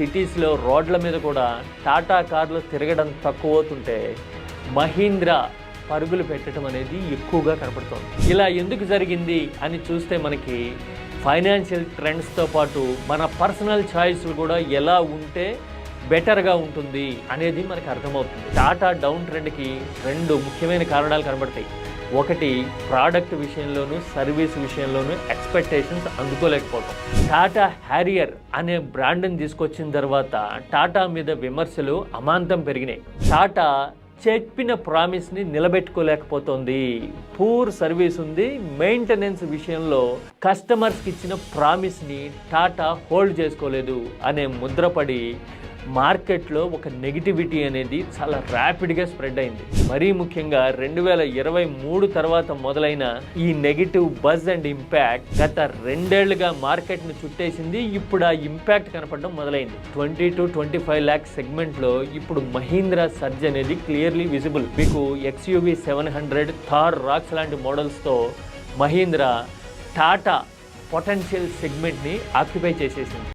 సిటీస్లో రోడ్ల మీద కూడా టాటా కార్లు తిరగడం తక్కువ అవుతుంటే మహీంద్రా పరుగులు పెట్టడం అనేది ఎక్కువగా కనపడుతోంది. ఇలా ఎందుకు జరిగింది అని చూస్తే మనకి ఫైనాన్షియల్ ట్రెండ్స్తో పాటు మన పర్సనల్ చాయిస్లు కూడా ఎలా ఉంటే బెటర్గా ఉంటుంది అనేది మనకు అర్థమవుతుంది. టాటా డౌన్ ట్రెండ్కి రెండు ముఖ్యమైన కారణాలు కనబడతాయి. ఒకటి ప్రోడక్ట్ విషయంలోనూ సర్వీస్ విషయంలోనూ ఎక్స్పెక్టేషన్స్ అందుకోలేకపోవటం. టాటా హ్యారియర్ అనే బ్రాండ్ని తీసుకొచ్చిన తర్వాత టాటా మీద విమర్శలు అమాంతం పెరిగినాయి. టాటా చెప్పిన ప్రామిస్ని నిలబెట్టుకోలేకపోతుంది. పూర్ సర్వీస్ ఉంది. మెయింటెనెన్స్ విషయంలో కస్టమర్స్కి ఇచ్చిన ప్రామిస్ని టాటా హోల్డ్ చేసుకోలేదు అనే ముద్రపడి మార్కెట్లో ఒక నెగిటివిటీ అనేది చాలా ర్యాపిడ్గా స్ప్రెడ్ అయింది. మరీ ముఖ్యంగా రెండు వేల ఇరవై మూడు తర్వాత మొదలైన ఈ నెగిటివ్ బజ్ అండ్ ఇంపాక్ట్ గత రెండేళ్ళుగా మార్కెట్ను చుట్టేసింది. ఇప్పుడు ఆ ఇంపాక్ట్ కనపడడం మొదలైంది. Twenty two twenty five lakhs సెగ్మెంట్లో ఇప్పుడు మహీంద్రా సర్జ్ అనేది క్లియర్లీ విజిబుల్. మీకు XUV seven hundred Thar Roxx లాంటి మోడల్స్తో మహీంద్రా టాటా పొటెన్షియల్ సెగ్మెంట్ని ఆక్యుపై చేసేసింది.